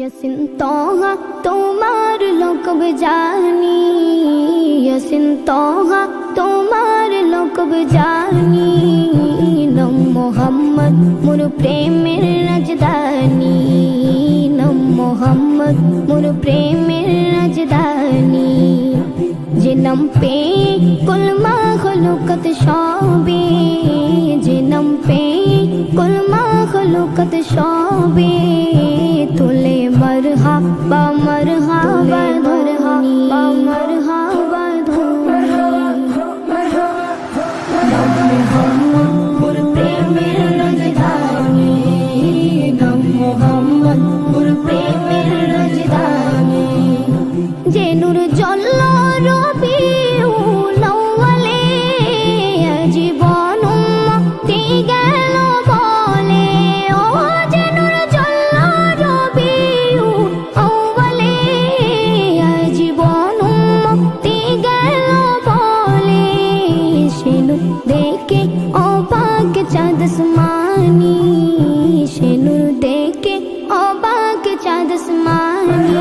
ইয়াসিন তোহা তোমার লোকব জানি ইয়াসিন তোহা তোমার লোকব জানি নম মোহাম্মদ মোর প্রেমের রাজধানী নম মোহাম্মদ মোর প্রেমের রাজধানী যে নাম পে কুলমা হলুকত সবে যে নাম পে কুলমা হলুকত সবে তোলে মরহা বা মরহা বা মরহা বা মরহা বা প্রেমের রাজধানী নাম মোহাম্মদ মোর चमानि शिनु डे को चमानि